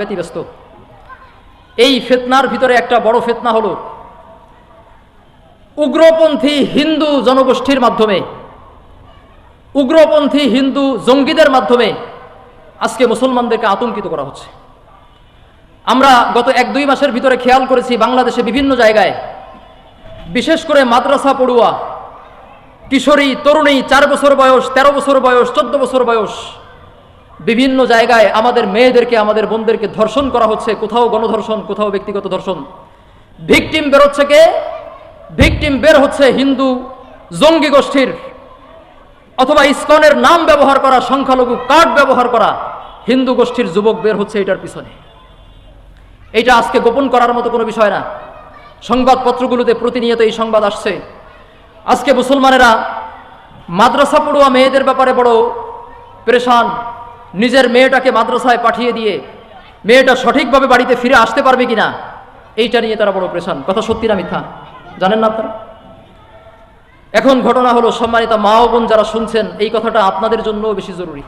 ব্যতিব্যস্ত। এই ফেতনার ভিতরে একটা বড় ফেতনা হলো, উগ্রপন্থী হিন্দু জনগোষ্ঠীর মাধ্যমে, উগ্রপন্থী হিন্দু জঙ্গিদের মাধ্যমে আজকে মুসলমানদেরকে আতঙ্কিত করা হচ্ছে। আমরা গত এক দুই মাসের ভিতরে খেয়াল করেছি, বাংলাদেশে বিভিন্ন জায়গায়, বিশেষ করে মাদ্রাসা পড়ুয়া, কিশোরী, তরুণী, চার বছর বয়স ১৩ বছর বয়স, চোদ্দ বছর বয়স বিভিন্ন জায়গায় আমাদের মেয়েদেরকে, আমাদের বোনদেরকে ধর্ষণ করা হচ্ছে। কোথাও গণধর্ষণ, কোথাও ব্যক্তিগত ধর্ষণ। ভিকটিম বেরোচ্ছে কে? ভিকটিম বের হচ্ছে হিন্দু জঙ্গি গোষ্ঠীর, অথবা ইস্কনের নাম ব্যবহার করা, সংখ্যালঘু কার্ড ব্যবহার করা হিন্দু গোষ্ঠীর যুবক বের হচ্ছে এটার পিছনে। এটা আজকে গোপন করার মতো কোনো বিষয় না। সংবাদপত্রগুলোতে প্রতিনিয়ত এই সংবাদ আসছে। আজকে মুসলমানেরা মাদ্রাসা পড়ুয়া মেয়েদের ব্যাপারে বড় পরেশান। নিজের মেয়েটাকে মাদ্রাসায় পাঠিয়ে দিয়ে মেয়েটা সঠিকভাবে বাড়িতে ফিরে আসতে পারবে কিনা, এইটা নিয়ে তারা বড় পরেশান কথা সত্যি না মিথ্যা? জানেন না আপনারা? এখন ঘটনা হলো, সম্মানিত মা বোন যারা শুনছেন, এই কথাটা আপনাদের জন্যও বেশি জরুরি।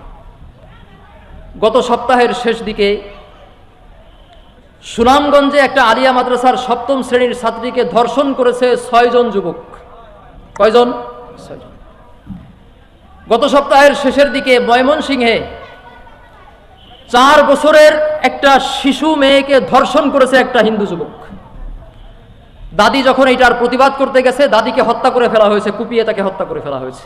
গত সপ্তাহের শেষ দিকে সুনামগঞ্জে একটা আলিয়া মাদ্রাসার সপ্তম শ্রেণির ছাত্রীকে ধর্ষণ করেছে ছয়জন যুবক। কয়জন? ছয়জন গত সপ্তাহের শেষের দিকে ময়মনসিংহে চার বছরের একটা শিশু মেয়েকে ধর্ষণ করেছে একটা হিন্দু যুবক। দাদি যখন এটার প্রতিবাদ করতে গেছে, দাদিকে হত্যা করে ফেলা হয়েছে, কুপিয়ে তাকে হত্যা করে ফেলা হয়েছে।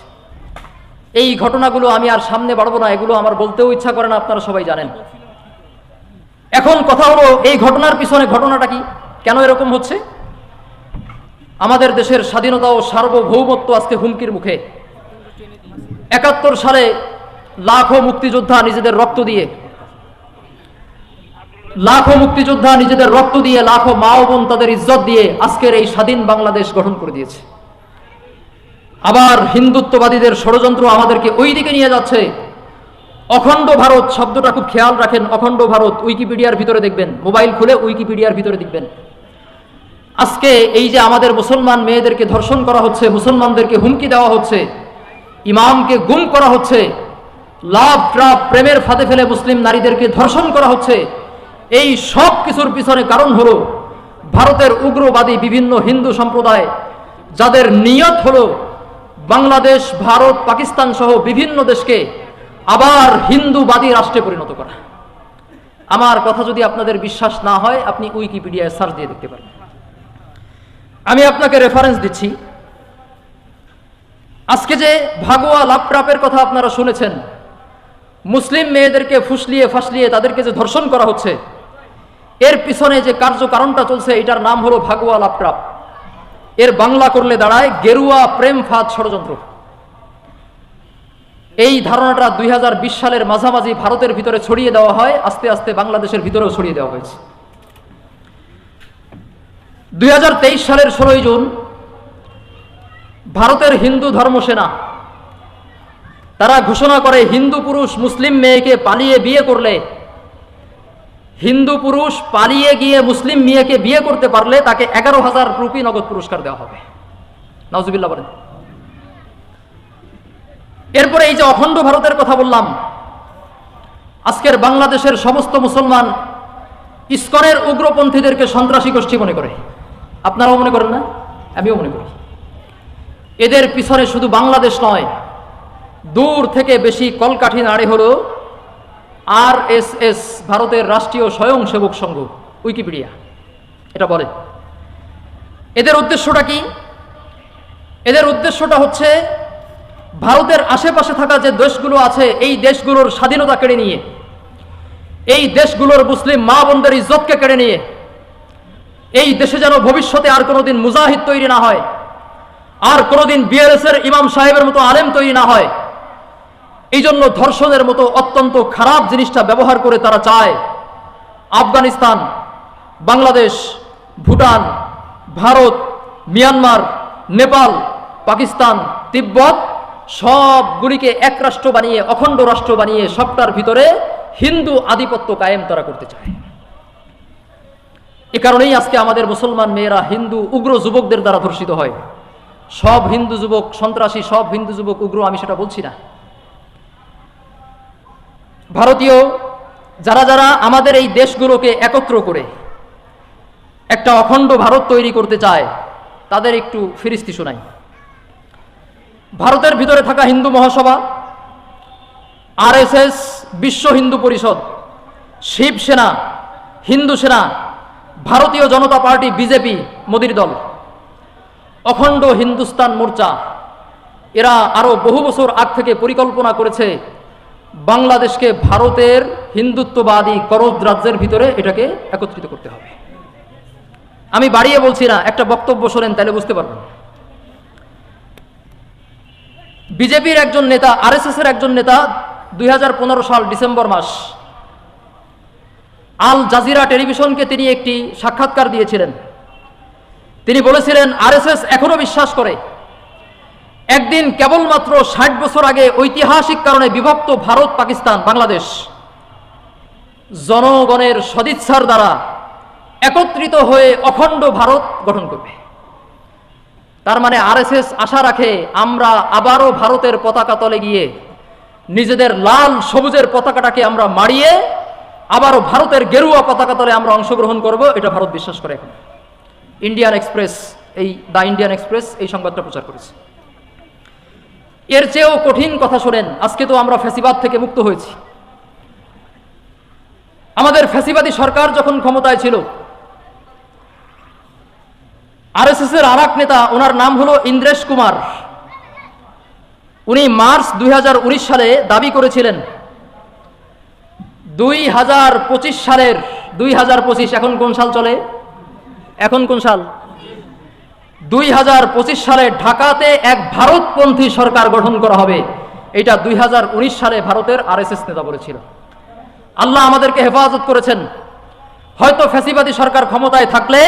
এই ঘটনাগুলো আমি আর সামনে বাড়বো না, এগুলো আমার বলতেও ইচ্ছা করে না, আপনারা সবাই জানেন। এখন কথা হলো, এই ঘটনার পিছনে ঘটনাটা কি? কেন এরকম হচ্ছে? আমাদের দেশের স্বাধীনতা ও সার্বভৌমত্ব আজকে হুমকির মুখে। একাত্তর সালে লাখো মুক্তিযোদ্ধা নিজেদের রক্ত দিয়ে লাখো মুক্তিযোদ্ধা নিজেদের রক্ত দিয়ে, লাখো মা বোন তাদের ইজ্জত দিয়ে আজকের এই স্বাধীন বাংলাদেশ গঠন করে দিয়েছে। আবার হিন্দুত্ববাদীদের ষড়যন্ত্র আমাদেরকে ওই দিকে নিয়ে যাচ্ছে। অখণ্ড ভারত শব্দটা খুব খেয়াল রাখেন, অখণ্ড ভারত উইকিপিডিয়ার ভিতরে দেখবেন, মোবাইল খুলে উইকিপিডিয়ার ভিতরে দেখবেন। আজকে এই যে আমাদের মুসলমান মেয়েদেরকে ধর্ষণ করা হচ্ছে, মুসলমানদেরকে হুমকি দেওয়া হচ্ছে, ইমামকে গুম করা হচ্ছে, লাভ ট্রাপ প্রেমের ফাঁদে ফেলে মুসলিম নারীদেরকে ধর্ষণ করা হচ্ছে এই সব কিছুর পিছনে কারণ হলো ভারতের উগ্রবাদী বিভিন্ন হিন্দু সম্প্রদায়, যাদের নিয়ত হলো বাংলাদেশ, ভারত, পাকিস্তান সহ বিভিন্ন দেশকে আবার হিন্দুবাদী রাষ্ট্রে পরিণত করা। আমার কথা যদি আপনাদের বিশ্বাস না হয়, আপনি উইকিপিডিয়ায় সার্চ দিয়ে দেখতে পারেন। আমি আপনাকে রেফারেন্স দিচ্ছি। আজকে যে ভাগোয়া লাপট্রাপের কথা আপনারা শুনেছেন, মুসলিম মেয়েদেরকে ফুসলিয়ে ফাসলিয়ে তাদেরকে যে ধর্ষণ করা হচ্ছে এর পিছনে যে কার্যকারণটা চলছে, এটার নাম হলো ভাগুয়া লাপট্রাপ এর বাংলা করলে দাঁড়ায়, গেরুয়া প্রেম ফাঁদ ষড়যন্ত্র। এই ধারণাটা দুই হাজার বিশ সালের মাঝামাঝি ভারতের ভিতরে ছড়িয়ে দেওয়া হয়, আস্তে আস্তে বাংলাদেশের ভিতরেও ছড়িয়ে দেওয়া হয়েছে। দুই হাজার তেইশ সালের ষোলোই জুন, ভারতের হিন্দু ধর্মসেনা, তারা ঘোষণা করে, হিন্দু পুরুষ মুসলিম মেয়েকে পালিয়ে বিয়ে করলে হিন্দু পুরুষ পালিয়ে গিয়ে মুসলিম মেয়েকে বিয়ে করতে পারলে তাকে এগারো হাজার রুপি নগদ পুরস্কার দেওয়া হবে। নজবিল্লা বলেন। এরপরে এই যে অখণ্ড ভারতের কথা বললাম, আজকের বাংলাদেশের সমস্ত মুসলমান ইস্কনের উগ্রপন্থীদেরকে সন্ত্রাসী গোষ্ঠী মনে করে। আপনারাও মনে করেন না? আমিও মনে করি। এদের পিছনে শুধু বাংলাদেশ নয়, দূর থেকে বেশি কলকাঠি নাড়ে হল আর এস এস ভারতের রাষ্ট্রীয় স্বয়ংসেবক সংঘ, উইকিপিডিয়া। এটা বলে। এদের উদ্দেশ্যটা কি? এদের উদ্দেশ্যটা হচ্ছে ভারতের আশেপাশে থাকা যে দেশগুলো আছে, এই দেশগুলোর স্বাধীনতা কেড়ে নিয়ে, এই দেশগুলোর মুসলিম মা বোনদের ইজ্জতকে কেড়ে নিয়ে, এই দেশে যেন ভবিষ্যতে আর কোনোদিন মুজাহিদ তৈরি না হয়, আর কোনোদিন বিআরএস এর ইমাম সাহেবের মতো আলেম তৈরি না হয় এই জন্য ধর্ষণের মতো অত্যন্ত খারাপ জিনিসটা ব্যবহার করে তারা চায়। আফগানিস্তান, বাংলাদেশ, ভুটান, ভারত, মিয়ানমার, নেপাল, পাকিস্তান, তিব্বত সবগুলিকে এক রাষ্ট্র বানিয়ে, অখণ্ড রাষ্ট্র বানিয়ে সবটার ভিতরে হিন্দু আধিপত্য কায়েম তারা করতে চায়। এ কারণেই আজকে আমাদের মুসলমান মেয়েরা হিন্দু, উগ্র যুবকদের দ্বারা ধর্ষিত হয়। সব হিন্দু যুবক, সন্ত্রাসী, সব হিন্দু যুবক, উগ্র, আমি সেটা বলছি না। ভারতীয়, যারা যারা আমাদের এই দেশগুলোকে একত্র করে একটা অখণ্ড ভারত তৈরি করতে চায়, তাদের একটু ফিরিস্তি শোনাই। ভারতের ভিতরে থাকা হিন্দু মহাসভা, আরএসএস, বিশ্ব হিন্দু পরিষদ শিবসেনা হিন্দু সেনা, ভারতীয় জনতা পার্টি, বিজেপি, মোদির দল, অখণ্ড হিন্দুস্তান মোর্চা, এরা আরও বহু বছর আগ থেকে পরিকল্পনা করেছে বাংলাদেশকে ভারতের হিন্দুত্ববাদী করজ রাজ্যের ভিতরে এটাকে একত্রিত করতে হবে। আমি বাড়িয়ে বলছি না, একটা বক্তব্য শোনেন তাহলে বুঝতে পারবেন। বিজেপির একজন নেতা আরএসএস এর একজন নেতা দুই হাজার পনেরো সাল ডিসেম্বর মাস আল জাজিরা টেলিভিশনকে তিনি একটি সাক্ষাৎকার দিয়েছিলেন। তিনি বলেছিলেন, আরএসএস এখনও বিশ্বাস করে একদিন কেবলমাত্র ষাট বছর আগে ঐতিহাসিক কারণে বিভক্ত ভারত, পাকিস্তান, বাংলাদেশ জনগণের সদিচ্ছার দ্বারা একত্রিত হয়ে অখণ্ড ভারত গঠন করবে। তার মানে আরএসএস আশা রাখে আমরা আবারও ভারতের পতাকা তলে গিয়ে নিজেদের লাল সবুজের পতাকাটাকে আমরা মারিয়ে আবারও ভারতের গেরুয়া পতাকা তলে আমরা অংশগ্রহণ করব, এটা ভারত বিশ্বাস করে এখন। ইন্ডিয়ান এক্সপ্রেস, এই দ্য ইন্ডিয়ান এক্সপ্রেস এই সংবাদটা প্রচার করেছে। এর চেয়েও কঠিন কথা শোনেন, আজকে তো আমরা ফ্যাসিবাদ থেকে মুক্ত হয়েছি। আমাদের ফ্যাসিবাদী সরকার যখন ক্ষমতায় ছিল আরএসএস এর আর নেতা, ওনার নাম হলো ইন্দ্রেশ কুমার। উনি মার্চ দুই হাজার উনিশ সালে দাবি করেছিলেন, দুই হাজার পঁচিশ সালের, দুই হাজার পঁচিশ, এখন কোন সাল চলে? এখন কোন সাল? দুই হাজার পঁচিশ সালে ঢাকাতে এক ভারতপন্থী সরকার গঠন করা হবে। এটা দুই হাজার উনিশ সালে ভারতের আরএসএস নেতা বলেছিল। আল্লাহ আমাদেরকে হেফাজত করেছেন। হয়তো ফ্যাসিবাদী সরকার ক্ষমতায় থাকলে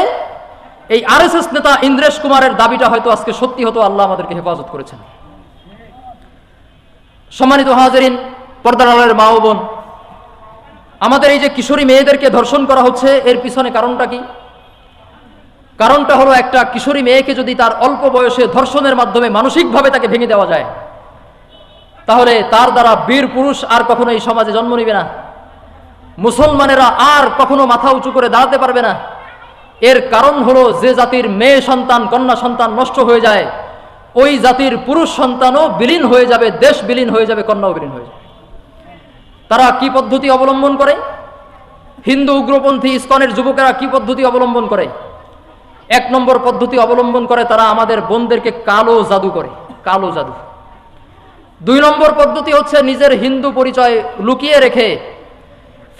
এই আরএসএস নেতা ইন্দ্রেশ কুমারের দাবিটা হয়তো আজকে সত্যি হতো, আল্লাহ আমাদেরকে হেফাজত করেছেন। সম্মানিত হাজারিন পর্দারালের মা ও বোন, আমাদের এই যে কিশোরী মেয়েদেরকে ধর্ষণ করা হচ্ছে, এর পিছনে কারণটা কি? কারণটা হলো একটা কিশোরী মেয়েকে যদি তার অল্প বয়সে ধর্ষণের মাধ্যমে মানসিকভাবে তাকে ভেঙে দেওয়া যায়, তাহলে তার দ্বারা বীর পুরুষ আর কখনো এই সমাজে জন্ম নিবে না। মুসলমানেরা আর কখনো মাথা উঁচু করে দাঁড়াতে পারবে না। এর কারণ হলো যে জাতির মেয়ে সন্তান, কন্যা সন্তান নষ্ট হয়ে যায়, ওই জাতির পুরুষ সন্তানও বিলীন হয়ে যাবে, দেশ বিলীন হয়ে যাবে, কন্যাও বিলীন হয়ে যাবে। তারা কি পদ্ধতি অবলম্বন করে? হিন্দু, উগ্রপন্থী, ইস্কনের যুবকেরা কি পদ্ধতি অবলম্বন করে? এক নম্বর পদ্ধতি অবলম্বন করে তারা আমাদের বোনদেরকে কালো জাদু করে, কালো জাদু। দুই নম্বর পদ্ধতি হচ্ছে নিজের হিন্দু পরিচয় লুকিয়ে রেখে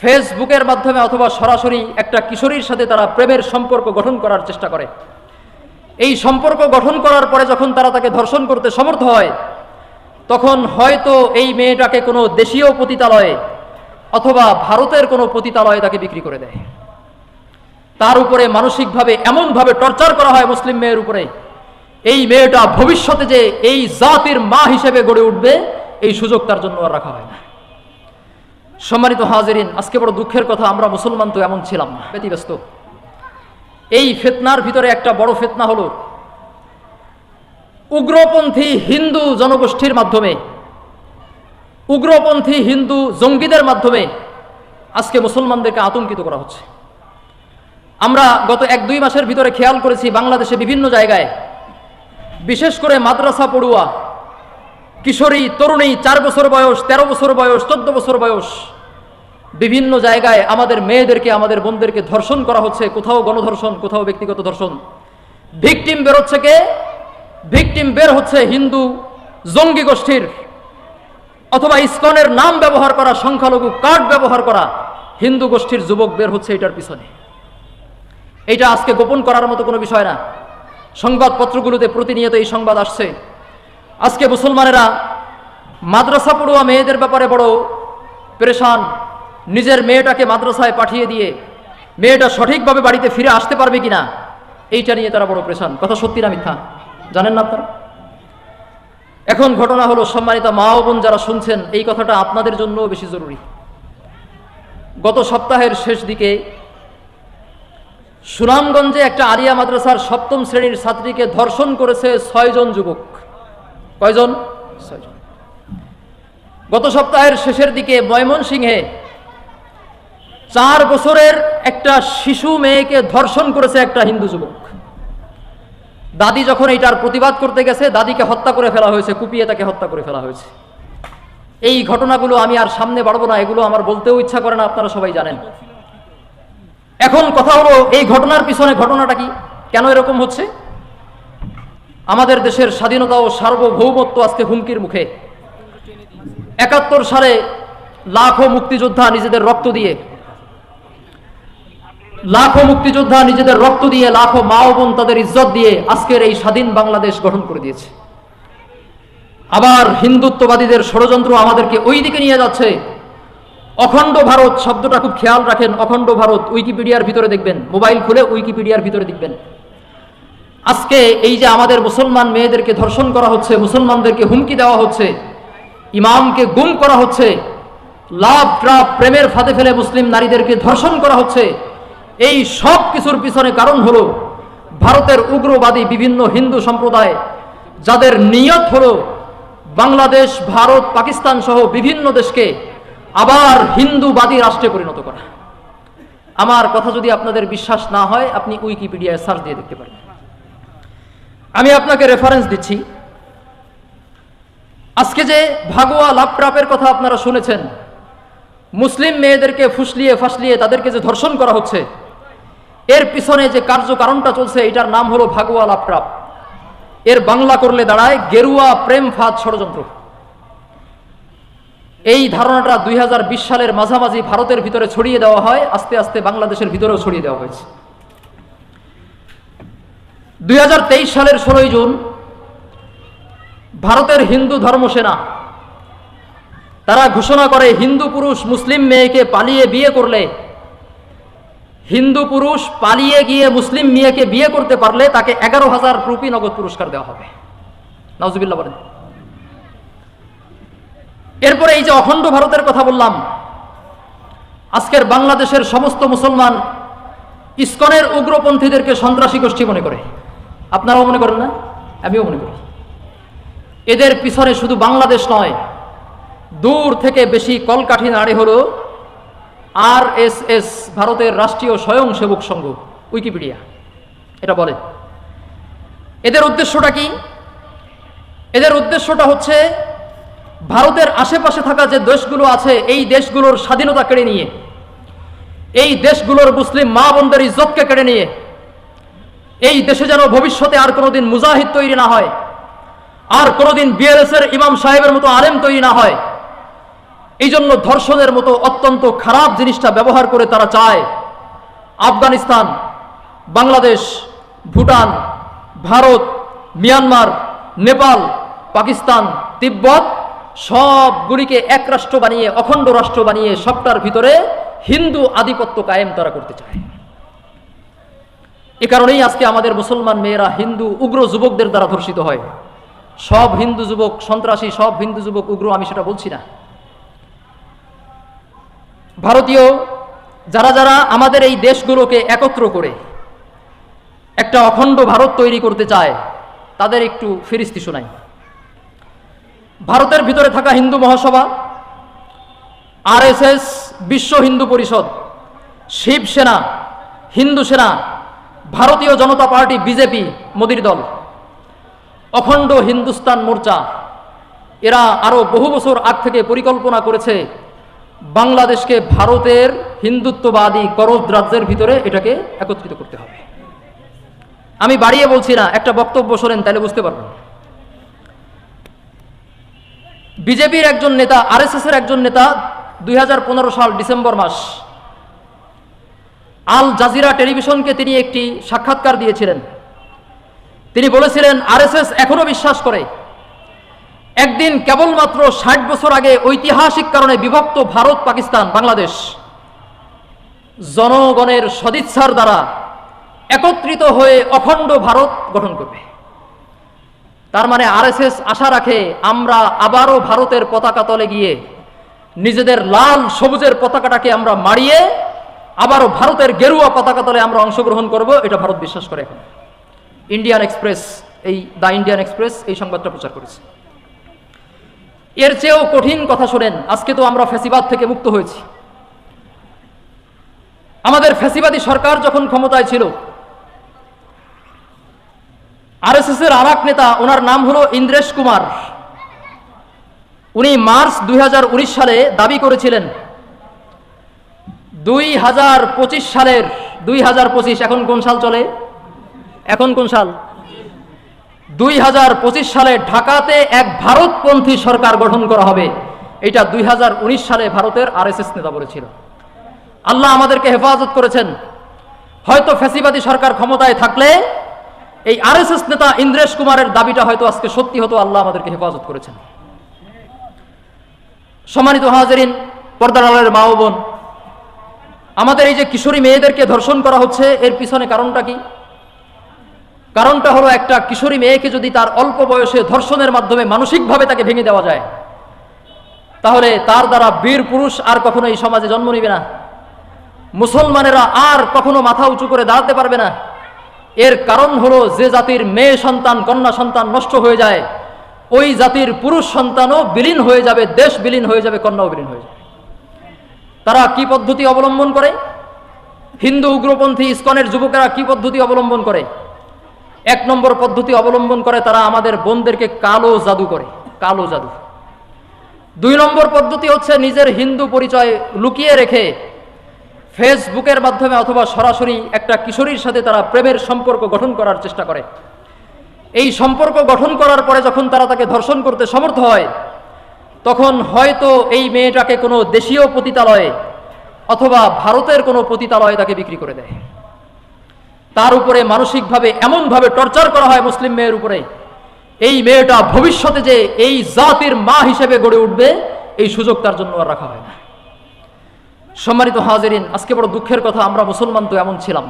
ফেসবুকের মাধ্যমে অথবা সরাসরি একটা কিশোরীর সাথে তারা প্রেমের সম্পর্ক গঠন করার চেষ্টা করে। এই সম্পর্ক গঠন করার পরে যখন তারা তাকে ধর্ষণ করতে সমর্থ হয়, তখন হয়তো এই মেয়েটাকে কোনো দেশীয় পতিতালয়ে অথবা ভারতের কোনো পতিতালয়ে তাকে বিক্রি করে দেয়। তার উপরে মানসিকভাবে এমনভাবে টর্চার করা হয় মুসলিম মেয়ের উপরে। এই মেয়েটা ভবিষ্যতে যে এই জাতির মা হিসেবে গড়ে উঠবে, এই সুযোগ তার জন্য আর রাখা হয় না। সম্মানিত হাজেরিন, আজকে বড় দুঃখের কথা, আমরা মুসলমান তো এমন ছিলাম না, ব্যতিব্যস্ত। এই ফেতনার ভিতরে একটা বড় ফেতনা হলো, উগ্রপন্থী হিন্দু জনগোষ্ঠীর মাধ্যমে, উগ্রপন্থী হিন্দু জঙ্গিদের মাধ্যমে আজকে মুসলমানদেরকে আতঙ্কিত করা হচ্ছে। আমরা গত এক দুই মাসের ভিতরে খেয়াল করেছি বাংলাদেশে বিভিন্ন জায়গায়, বিশেষ করে মাদ্রাসা পড়ুয়া, কিশোরী, তরুণী, চার বছর বয়স ১৩ বছর বয়স, চোদ্দ বছর বয়স, বিভিন্ন জায়গায় আমাদের মেয়েদেরকে, আমাদের বোনদেরকে ধর্ষণ করা হচ্ছে, কোথাও গণধর্ষণ, কোথাও ব্যক্তিগত ধর্ষণ। ভিকটিম বেরোচ্ছে কে? ভিকটিম বের হচ্ছে হিন্দু জঙ্গি গোষ্ঠীর, অথবা ইস্কনের নাম ব্যবহার করা, সংখ্যালঘু কার্ড ব্যবহার করা, হিন্দু গোষ্ঠীর যুবক বের হচ্ছে এটার পিছনে। এটা আজকে গোপন করার মতো কোনো বিষয় না। সংবাদপত্রগুলোতে প্রতিনিয়ত এই সংবাদ আসছে। আজকে মুসলমানেরা মাদ্রাসা পড়ুয়া মেয়েদের ব্যাপারে বড় পরেশান। নিজের মেয়েটাকে মাদ্রাসায় পাঠিয়ে দিয়ে মেয়েটা সঠিকভাবে বাড়িতে ফিরে আসতে পারবে কিনা, এইটা নিয়ে তারা বড় পরেশান। কথা সত্যি না মিথ্যা? জানেন না আপনারা? এখন ঘটনা হলো, সম্মানিত মা বোন যারা শুনছেন, এই কথাটা আপনাদের জন্যও বেশি জরুরি। গত সপ্তাহের শেষ দিকে সুনামগঞ্জে একটা আরিয়া মাদ্রাসার সপ্তম শ্রেণির ছাত্রীকে ধর্ষণ করেছে ছয়জন যুবক। কয়জন? ছয়জন। গত সপ্তাহের শেষের দিকে ময়মনসিংহে চার বছরের একটা শিশু মেয়েকে ধর্ষণ করেছে একটা হিন্দু যুবক। দাদি যখন এইটার প্রতিবাদ করতে গেছে, দাদিকে হত্যা করে ফেলা হয়েছে, কুপিয়ে তাকে হত্যা করে ফেলা হয়েছে। এই ঘটনাগুলো আমি আর সামনে বাড়বো না, এগুলো আমার বলতেও ইচ্ছা করে না, আপনারা সবাই জানেন। এখন কথা হলো, এই ঘটনার পিছনে ঘটনাটা কি? কেন এরকম হচ্ছে? আমাদের দেশের স্বাধীনতা ও সার্বভৌমত্ব আজকে হুমকির মুখে। একাত্তর সালে লাখো মুক্তিযোদ্ধা নিজেদের রক্ত দিয়ে, লাখো মুক্তিযোদ্ধা নিজেদের রক্ত দিয়ে, লাখো মা ও বোন তাদের ইজ্জত দিয়ে আজকের এই স্বাধীন বাংলাদেশ গঠন করে দিয়েছে। আবার হিন্দুত্ববাদীদের ষড়যন্ত্র আমাদেরকে ওই দিকে নিয়ে যাচ্ছে। অখণ্ড ভারত শব্দটা খুব খেয়াল রাখেন, অখণ্ড ভারত, উইকিপিডিয়ার ভিতরে দেখবেন, মোবাইল খুলে উইকিপিডিয়ার ভিতরে দেখবেন। আজকে এই যে আমাদের মুসলমান মেয়েদেরকে ধর্ষণ করা হচ্ছে, মুসলমানদেরকে হুমকি দেওয়া হচ্ছে, ইমামকে গুম করা হচ্ছে, লাভ ট্রাপ প্রেমের ফাঁদে ফেলে মুসলিম নারীদেরকে ধর্ষণ করা হচ্ছে, এই সব কিছুর পিছনে কারণ হলো ভারতের উগ্রবাদী বিভিন্ন হিন্দু সম্প্রদায়, যাদের নিয়ত হলো বাংলাদেশ, ভারত, পাকিস্তান সহ বিভিন্ন দেশকে আবার হিন্দুবাদী রাষ্ট্রে পরিণত করা। আমার কথা যদি আপনাদের বিশ্বাস না হয়, আপনি উইকিপিডিয়ায় সার্চ দিয়ে দেখতে পারেন। আমি আপনাকে রেফারেন্স দিচ্ছি। আজকে যে ভাগোয়া লাপট্রাপের কথা আপনারা শুনেছেন, মুসলিম মেয়েদেরকে ফুসলিয়ে ফাসলিয়ে তাদেরকে যে ধর্ষণ করা হচ্ছে, এর পিছনে যে কার্যকারণটা চলছে, এটার নাম হলো ভাগোয়া লাপট্রাপ এর বাংলা করলে দাঁড়ায়, গেরুয়া প্রেম ফাঁদ ষড়যন্ত্র। এই ধারণাটা দুই হাজার বিশ সালের মাঝামাঝি ভারতের ভিতরে ছড়িয়ে দেওয়া হয়, আস্তে আস্তে বাংলাদেশের ভিতরেও ছড়িয়ে দেওয়া হয়েছে। দুই হাজার তেইশ সালের ষোলোই জুন, ভারতের হিন্দু ধর্মসেনা, তারা ঘোষণা করে, হিন্দু পুরুষ মুসলিম মেয়েকে পালিয়ে বিয়ে করলে, হিন্দু পুরুষ পালিয়ে গিয়ে মুসলিম মেয়েকে বিয়ে করতে পারলে তাকে এগারো হাজার রুপি নগদ পুরস্কার দেওয়া হবে। নজবিল্লা বলেন। এরপরে এই যে অখণ্ড ভারতের কথা বললাম, আজকের বাংলাদেশের সমস্ত মুসলমান ইস্কনের উগ্রপন্থীদেরকে সন্ত্রাসী গোষ্ঠী মনে করে। আপনারাও মনে করেন না? আমিও মনে করি। এদের পিছনে শুধু বাংলাদেশ নয়, দূর থেকে বেশি কলকাঠি নাড়ে হলো আর এস এস, ভারতের রাষ্ট্রীয় স্বয়ংসেবক সংঘ, উইকিপিডিয়া। এটা বলে। এদের উদ্দেশ্যটা কি? এদের উদ্দেশ্যটা হচ্ছে ভারতের আশেপাশে থাকা যে দেশগুলো আছে, এই দেশগুলোর স্বাধীনতা কেড়ে নিয়ে, এই দেশগুলোর মুসলিম মা বোনদের ইজ্জতকে কেড়ে নিয়ে, এই দেশে যেন ভবিষ্যতে আর কোনোদিন মুজাহিদ তৈরি না হয়, আর কোনোদিন বিএলএস এর ইমাম সাহেবের মতো আলেম তৈরি না হয় এই জন্য ধর্ষণের মতো অত্যন্ত খারাপ জিনিসটা ব্যবহার করে তারা চায়। আফগানিস্তান, বাংলাদেশ, ভুটান, ভারত, মিয়ানমার, নেপাল, পাকিস্তান, তিব্বত সবগুলিকে এক রাষ্ট্র বানিয়ে, অখণ্ড রাষ্ট্র বানিয়ে সবটার ভিতরে হিন্দু আধিপত্য কায়েম তারা করতে চায়। এ কারণেই আজকে আমাদের মুসলমান মেয়েরা হিন্দু, উগ্র যুবকদের দ্বারা ধর্ষিত হয়। সব হিন্দু যুবক, সন্ত্রাসী, সব হিন্দু যুবক, উগ্র, আমি সেটা বলছি না। ভারতীয় যারা যারা আমাদের এই দেশগুলোকে একত্র করে একটা অখণ্ড ভারত তৈরি করতে চায়, তাদের একটু ফিরিস্তি শোনাই। ভারতের ভিতরে থাকা হিন্দু মহাসভা, আরএসএস, বিশ্ব হিন্দু পরিষদ শিবসেনা হিন্দু সেনা, ভারতীয় জনতা পার্টি, বিজেপি, মোদির দল, অখণ্ড হিন্দুস্তান মোর্চা, এরা আরও বহু বছর আগ থেকে পরিকল্পনা করেছে বাংলাদেশকে ভারতের হিন্দুত্ববাদী করজ রাজ্যের ভিতরে এটাকে একত্রিত করতে হবে। আমি বাড়িয়ে বলছি না, একটা বক্তব্য শোনেন, তাহলে বুঝতে পারবেন। বিজেপির একজন নেতা আরএসএস এর একজন নেতা, দুই হাজার পনেরো সাল ডিসেম্বর মাস, আল জাজিরা টেলিভিশনকে তিনি একটি সাক্ষাৎকার দিয়েছিলেন। তিনি বলেছিলেন, আরএসএস এখনও বিশ্বাস করে। একদিন কেবলমাত্র ষাট বছর আগে ঐতিহাসিক কারণে বিভক্ত ভারত, পাকিস্তান, বাংলাদেশ জনগণের সদিচ্ছার দ্বারা একত্রিত হয়ে অখণ্ড ভারত গঠন করবে। তার মানে আরএসএস আশা রাখে আমরা আবারও ভারতের পতাকা তলে গিয়ে নিজেদের লাল সবুজের পতাকাটাকে আমরা মারিয়ে আবারও ভারতের গেরুয়া পতাকা তলে আমরা অংশগ্রহণ করব, এটা ভারত বিশ্বাস করে এখন। ইন্ডিয়ান এক্সপ্রেস, এই দ্য ইন্ডিয়ান এক্সপ্রেস এই সংবাদটা প্রচার করেছে। এর চেয়েও কঠিন কথা শোনেন, আজকে তো আমরা ফ্যাসিবাদ থেকে মুক্ত হয়েছি। আমাদের ফ্যাসিবাদী সরকার যখন ক্ষমতায় ছিল আরএসএস এর আর নেতা, ওনার নাম হলো ইন্দ্রেশ কুমার। উনি মার্চ দুই হাজার উনিশ সালে দাবি করেছিলেন, দুই হাজার পঁচিশ সালের, দুই হাজার পঁচিশ, এখন কোন সাল চলে? এখন কোন সাল? দুই হাজার পঁচিশ সালে ঢাকাতে এক ভারতপন্থী সরকার গঠন করা হবে। এটা দুই হাজার উনিশ সালে ভারতের আরএসএস নেতা বলেছিল। আল্লাহ আমাদেরকে হেফাজত করেছেন। হয়তো ফ্যাসিবাদী সরকার ক্ষমতায় থাকলে এই আরএসএস নেতা ইন্দ্রেশ কুমারের দাবিটা হয়তো আজকে সত্যি হতো, আল্লাহ আমাদেরকে হেফাজত করেছেন। সম্মানিত হাজারিন পর্দারালের মা বোন, আমাদের এই যে কিশোরী মেয়েদেরকে ধর্ষণ করা হচ্ছে, এর পিছনে কারণটা কি? কারণটা হলো একটা কিশোরী মেয়েকে যদি তার অল্প বয়সে ধর্ষণের মাধ্যমে মানসিকভাবে তাকে ভেঙে দেওয়া যায়, তাহলে তার দ্বারা বীর পুরুষ আর কখনো এই সমাজে জন্ম নিবে না। মুসলমানেরা আর কখনো মাথা উঁচু করে দাঁড়াতে পারবে না। এর কারণ হলো যে জাতির মেয়ে সন্তান, কন্যা সন্তান নষ্ট হয়ে যায়, ওই জাতির পুরুষ সন্তানও বিলীন হয়ে যাবে, দেশ বিলীন হয়ে যাবে, কন্যাও বিলীন হয়ে যাবে। তারা কি পদ্ধতি অবলম্বন করে? হিন্দু, উগ্রপন্থী, ইস্কনের যুবকেরা কি পদ্ধতি অবলম্বন করে? এক নম্বর পদ্ধতি অবলম্বন করে তারা আমাদের বোনদেরকে কালো জাদু করে, কালো জাদু। দুই নম্বর পদ্ধতি হচ্ছে নিজের হিন্দু পরিচয় লুকিয়ে রেখে ফেসবুকের মাধ্যমে অথবা সরাসরি একটা কিশোরীর সাথে তারা প্রেমের সম্পর্ক গঠন করার চেষ্টা করে। এই সম্পর্ক গঠন করার পরে যখন তারা তাকে ধর্ষণ করতে সমর্থ হয়, তখন হয়তো এই মেয়েটাকে কোনো দেশীয় পতিতালয়ে অথবা ভারতের কোনো পতিতালয়ে তাকে বিক্রি করে দেয়। তার উপরে মানসিকভাবে এমনভাবে টর্চার করা হয় মুসলিম মেয়ের উপরে, এই মেয়েটা ভবিষ্যতে যে এই জাতির মা হিসেবে গড়ে উঠবে, এই সুযোগ তার জন্য আর রাখা হয় না। সম্মানিত হাজারিন আজকে বড় দুঃখের কথা আমরা মুসলমান তো এমন ছিলাম